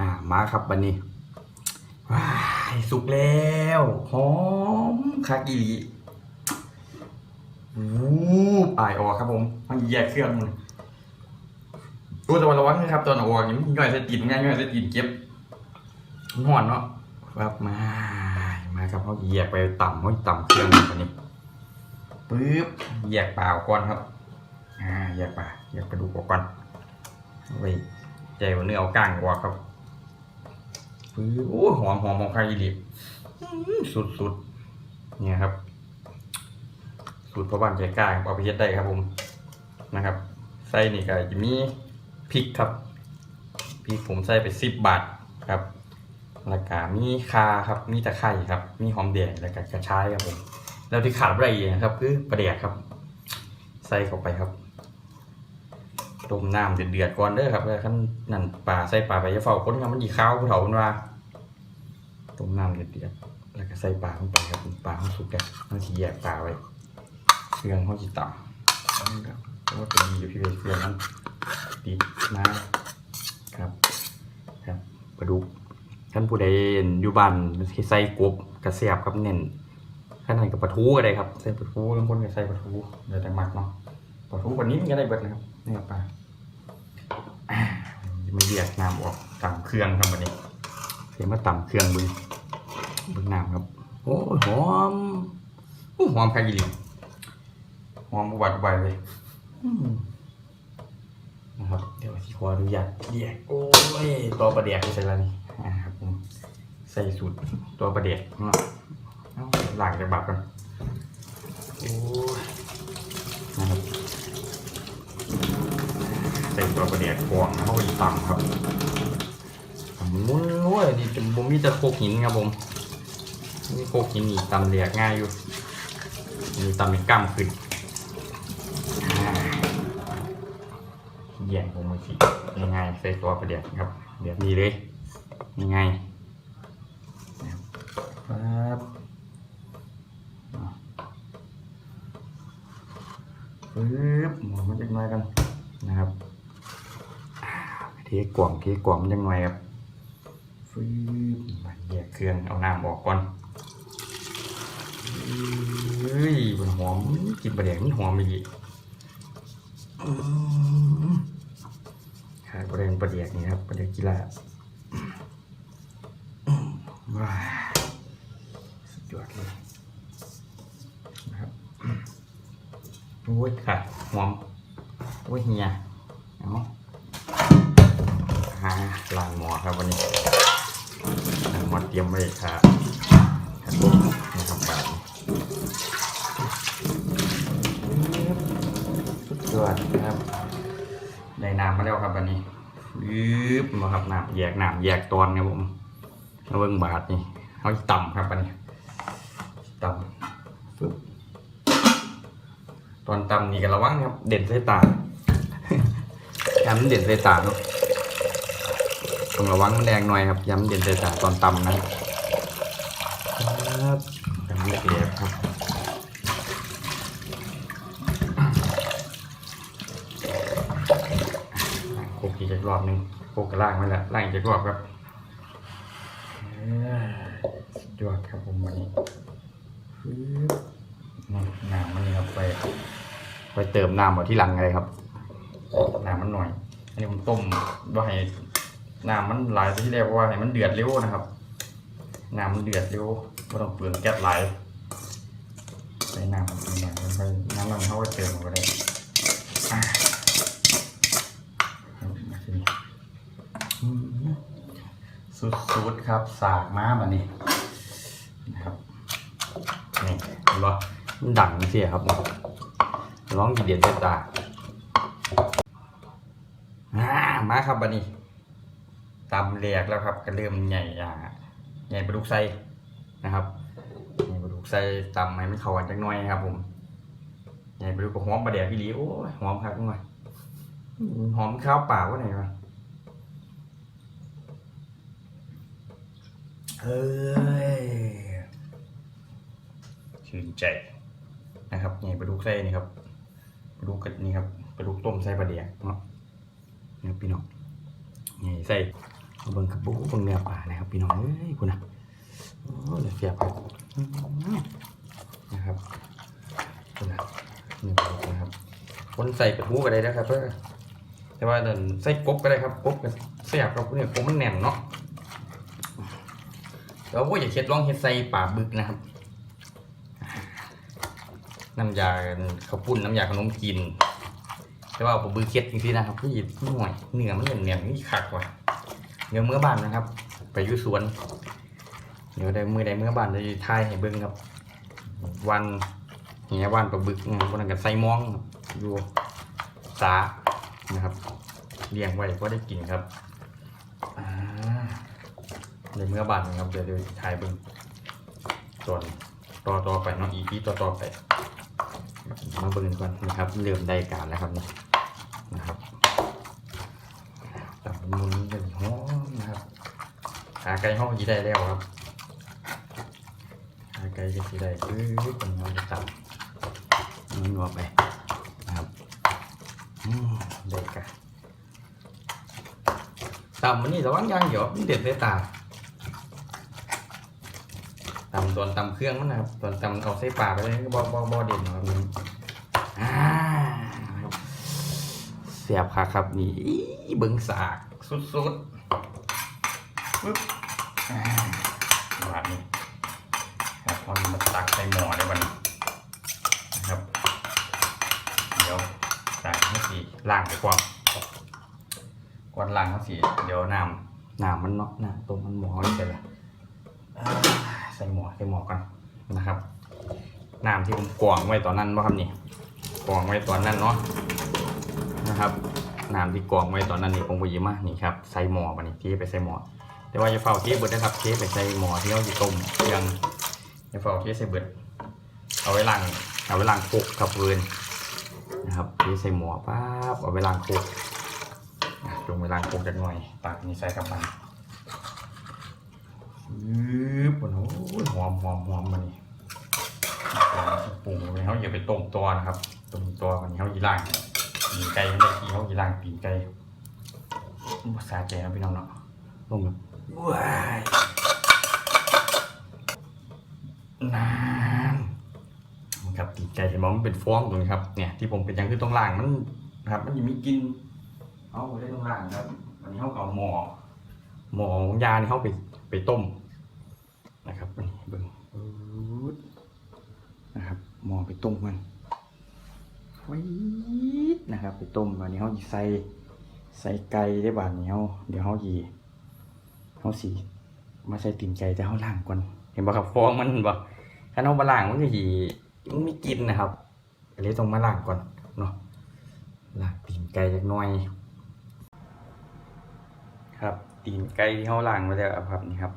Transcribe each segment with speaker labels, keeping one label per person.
Speaker 1: อ่ามาครับบันนี้ว้ายสุกแล้วหอมคากิริวูบอายออกครับผมมันแยกเครื่องมันตัวต่ว่าระวังนะครับตอนออกนี่มันย่อยใส่ตีนง่ายย่อยใส่ตีนเก็บห่อนเนาะครับมามาครับเขาแยกไปต่ำเขาต่ำเครื่องบันนี้ปึ๊บแยกเปล่าก่อนครับอ่าแยกปลาแยกกระดูกออกก่อนเอาไว้ใจว่าเนื้อเอาก้างออกครับ ปื้อโอ้หอมหอมหอมข้าวอีหลีสุดสุดๆเนี่ยครับ สูตรพ่อบ้านใจกล้าเอาไปเฮ็ดได้ครับผมนะครับใส่นี่ก็จะมีพริกครับพริกผมใส่ไปสิบบาทครับแล้วก็มีคาครับมีตะไคร้ครับ มีหอมแดงแล้วก็กระชายครับผมแล้วที่ขาดไม่ได้อีกนะครับ คือปลาแดกครับ ใส่เข้าไปครับ ต้มน้ำเดือดๆก่อนเด้อครับแล้วขั้นนั่นปลาใส่ปลาไปจะเฝ้าคนครับมันอีข้าวผู้เฒ่ามันว่าต้มน้ำเดือดๆแล้วก็ใส่ปลาลงไปครับปลาเขาสุกแล้วเขาสิแยกปลาไว้เครื่องเขาสิต่ำนี่ครับเพราะว่าเป็นดีอยู่ที่เครื่องมันติดมาครับครับปลาดุกท่านผู้ใดอยู่บ้านใส่กบกระเสียบครับเน้นขั้นไหนกับปลาทูก็ได้ครับใส่ปลาทูบางคนก็ใส่ปลาทูเดี๋ยวแต่หมักเนาะปลาทูวันนี้มันก็ได้เบิดนะครับนี่ครับปลา มันเรียกน้ำออกต่ำเครื่องครับวันนี้เห็นมาต่ำเครื่องบึงบึงน้ำครับ โอ้หอมอู้หอมคากิลิหอมอุบัติอุบายเลยนะครับเดี๋ยวที่ขออนุญาตเรียกโอ้ยตัวประเดียกใส่แล้วนี่อ่าครับผมใส่สูตรตัวประเดียกเนาะหลังจากบัตรก่อนโอ้นะครับ ตัวประเดียดกวางเข้าไปต่ำครับมุ้นโอ้ยนี่จะผมมีแต่โคกหินครับผมมีโคกหินอีกตำเรียกง่ายอยู่มีตำเป็นกล้ามขึ้นเยี่ยงผมมาสิยังไงใส่ตัวประเดียดครับแบบนี้เลยยังไงครับปึ๊บหมอมันจะน้อยกันนะครับ ทกล่องเทกล่องมันยังไงครับฟื้นแยกเครื่องเอาน้ำออกก่อนเฮ้ยมันหอมกลินปลาแดงมันหอมอีกอืมขาดปลาแดงปลาแดกนี่ครับปลาแดกกีฬามว้าสุดยอดเลยนะครับโอ้ยค่ะหอมโอ้ยเฮียเอา หาล้างหมอครับวันนี้ล้างหมอเตรียมไว้ครับครับนะครับแบบสุดยอดครับได้น้ำมาแล้วครับวันนี้ยืบมาครับน้ำแยกน้ำแยกตอนครับผมเบิ้งบาทนี่เอาต่ำครับวันนี้ต่ำปึ๊บตอนต่ำนี่ก็ระวังครับ เด่นสายตาย้ำเด่นใส่ตาเนาะ ต้องระวังมันแดงหน่อยครับ ย้ำเด่นใส่ตาตอนตำนะครับครับย้ำเกลียบครับล้างโคกอีกจักรอบหนึงโคกกระล่างไว้แล้วล่างอีกจักรอบครับเอ้ยสุดยอดครับผมวันนี้ปึ๊บนี่น้ำมันนี่ครับไปไปเติมน้ำเอาที่หลังเลยครับน้ำมันหน่อยอันนี้ผมต้มว่าให้ น้ำมันไหลายที่แรกเพราะว่าให้มันเดือดเร็วนะครับน้ำมันเดือดเร็วไม่ต้องเปลืองแก๊สไหลใส่น้ำมันเป็นอย่างนั้นไปน้ำมันเขาก็เติมก็ได้อะเอามาทีนี้อืมสุดๆครับสากม้ามานี่นะครับนี่เห็นปะมันดังเสียครับร้องกี่เดียนเต็มตาอ่ามาครับบันนี้ ตำแหลกแล้วครับ ก็เริ่มใหญ่อ่าใหญ่ปลาดุกไส้นะครับใหญ่ปลาดุกไส้ตำให้มันเข้ากันจักหน่อยครับผมใหญ่ปลาดุกกับหอมปลาแดกพี่ลีโอ้ยหอมครับหน่อยหอมข้าวเปล่าว่าไหนวะเฮ้ยชื่นใจนะครับใหญ่ปลาดุกไส้นี่ครับปลาดุกกับนี่ครับปลาดุกต้มไส้ปลาแดกเนาะเนี่ยพี่น้องนี่ใส่มา เบิ่งครับโอ้เบิ่งเนื้อปลานะครับพี่น้องเอ้ยคุณนะโอ้เดี๋ยวเสียบครับนะครับคุณนะเนื้อปลานะครับ คนใส่กระทู้ก็ได้นะครับเพื่อแต่ว่าเดินใส่กบก็ได้ครับกบก็เสียบครับเนี่ยกบมันแน่นเนาะแล้วก็อย่าเช็ดลองเฮ็ดใส่ปลาบึกนะครับน้ำยาข้าวปุ้นน้ำยาขนมกินแต่ว่าผมบือเค็ดจริงๆนะครับพี่หน่วยเนื้อมันเหนียวนียวนี่คักว่ะ เนื้อเมื่อบานนะครับ ไปยู่สวน เดี๋ยวได้มือได้เมื่อบานจะทายให้เบิ้งครับ วันเหียวันปลาบึกครับวันนั้นกับไซมองอยู่สานะครับเลี้ยงไว้ก็ได้กินครับในเมื่อบานนะครับเดี๋ยวเดี๋ยวทายเบิ้งส่วนต่อต่อไปเนาะอีพีต่อต่อไปมาเบิ่งก่อนนะครับเริ่มได้การแล้วครับนะครับตับมุนกันหอมนะครับขาไก่ห้องยีได้แล้วครับขาไก่จะสีได้คือเป็นเราจะตับนัวๆไปนะครับอืมได้กันตับมันนี่ระวังยางเดี๋ยวมันเด็ดใส่ตาตำตอนตำเครื่องมันนะครับตอนตำเอาใส่ปากไปเลยก็บ่บ่บ่เด่นหรอกครับมันอ่าเสียบค่ะครับนี่เบิ้งสากสุดๆปึ๊บอ่า บาดนี้ครับพอมาตักใส่หม้อได้บัดนี้นะครับ เดี๋ยวใส่ให้สีล้างไปก่อนก่อนล้างเขาสีเดี๋ยวน้ำน้ำมันเนาะน้ำต้มมันหม้อนี่เสร็จล้วอ่าใส่หม้อใส่หม้อกันนะครับน้ำที่ผมกรองไว้ตอนนั้นว่าครับนี่กรองไว้ตอนนั้นเนาะนะครับน้ำที่กรองไว้ตอนนั้นนี่ผมไปยิบมานี่ครับใส่หม้อมานี่ที่ไปใส่หม้อ แต่ว่าอย่าเฝ้าเทเบิดนะครับเทไปใส่หม้อที่เราจะต้มเพียงอย่าเฝ้าเทใส่เบิด เอาไว้ล้างเอาไว้ล้างโคกกับเวินนะครับเทใส่หม้อปั๊บเอาไว้ล้างโคกอะจงไว้ล้างโคกจักหน่อยตักนี่ใส่กับมันยึบโอ้โหอมหอมหอมมันนี่ปรุงไปเขาอย่าไปต้มตัวนะครับต้มตัวมันเขายีร่างปีนไก่ไม่ได้ที่เขายีร่างปีนไก่ภาษาใจนะพี่น้องเนาะลงแบบ ว้ายนานครับตีไก่เห็นไหมมันเป็นฟองตรงนี้ครับ เนี่ยที่ผมเป็นอยังคือต้องล่างมันนะครับ มันยังมีกินเอาไว้ต้องล่างครับวันนี้เขาเอาหม้อหม้อของยานี่เขาไปไปต้ม นะครับนี่เบิ่งนะครับ หมอไปต้มมันไว้นะครับ ไปต้มวันนี้เขาสิใส่ใส่ไก่ได้บาดนี้เขาเดี๋ยวเขายี เขาสีมาใส่ตีนไก่แต่เขาล้างก่อนเห็นบ่ครับฟองมันบ่ถ้าเรามาล้างมันก็ยีมันไม่กินนะครับก็เลยต้องมาล้างก่อนเนาะล้างตีนไก่จักหน่อย ครับตีนไก่ที่เขาล้างไว้แล้วครับนี่ครับ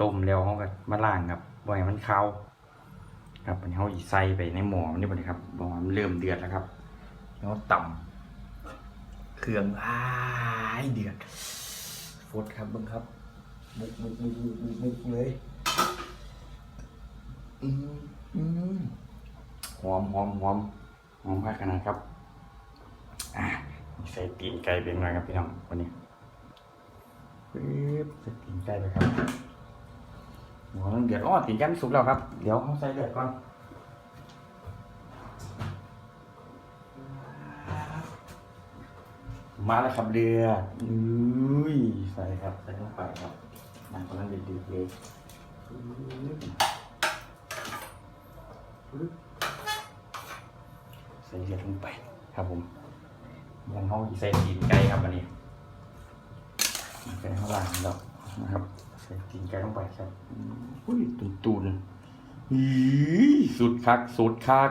Speaker 1: ต้มแล้วเขาก็มาล้างครับบ่ให้มันคาครับอันนี้เขาอีใส่ไปในหม้อมันนี่บ่ได้ครับหม้อมันเริ่มเดือดแล้วครับแล้วต่ำเครื่องอ้ายเดือดฟดครับเบิ่งครับ บุกบุกบุกบุกบุกบุกเลยอืมอืมหอมหอมหอมหอมมากขนาดครับอะใส่ตีนไก่เป็นหน่อยครับพี่น้องวันนี้ปึ๊บใส่ตีนไก่ไปครับหัวมันเดือดอ้อตีนไกันสุกแล้วครับ เดี๋ยวเขาใส่เลือดก่อนมาแล้วครับเดือดอุ้ยใส่ครับ ใส่ลงไปครับ น้ำกำลังเดือดๆเลยใส่เลือดลงไปครับผมยังเขาใส่ตีนไก่ครับอันนี้ไก่ข้างล่างเรานะครับ ใส่ตีนไก่ลงไปครับอุ้ยตุนตุนสุดคักสุดคัก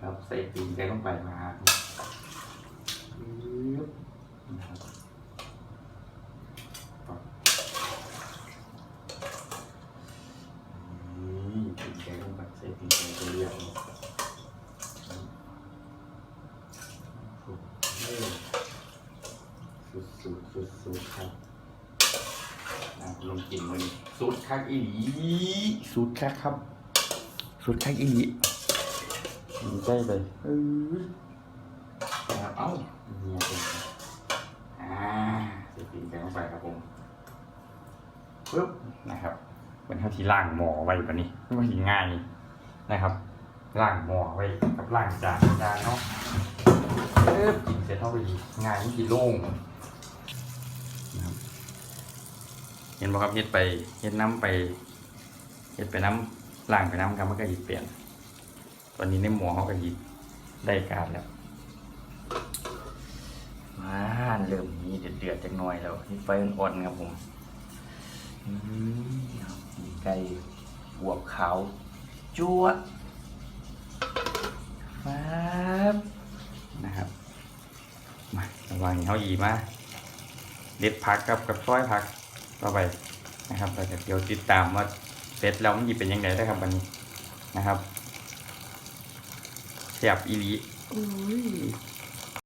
Speaker 1: ครับใส่ตีนไก่ลงไปมาปึ๊บนะครับนี่ตีนไก่ลงไปใส่ตีนไก่ไปเรียงสุด สุดสุดสุดครับอะลงกินมันสูตรคักอีหลีสูตรคักครับสูตรคักอีหลีดีใจเลยเอ้ยเอาเอ้าเนี่ยเป็นอ่าเสร็จตีนแกงเข้าไปครับผมปึ๊บนะครับเป็นเท่าที่ล่างหมอไว้แบบนี้ไม่ว่าง่ายนะครับล่างหมอไว้กับล่างจานจานเนาะปึ๊บกินเสร็จเท่าไปอีกง่ายไม่กี่โล่ง นะครับเห็นบ่ครับเฮ็ดไปเฮ็ดน้ำไปเฮ็ดไปน้ำล่างไปน้ำกันมันก็หยิบเปลี่ยน ตอนนี้ในหมอเขาก็หยิบได้การแล้วมาเริ่มมีเดือดๆจักหน่อยแล้วนี่ไฟอ่อนๆครับผมอืมมีไก่บวบขาวจั่วฟ้าบนะครับ มาระหว่างนี้เขาหยีมา เด็ดผักกับกับซอยผักต่อไปนะครับเราจะเดี๋ยวติดตามว่าเสร็จแล้วมันหยิบเป็นยังไงได้ครับวันนี้นะครับแสบอีลีอุ้ย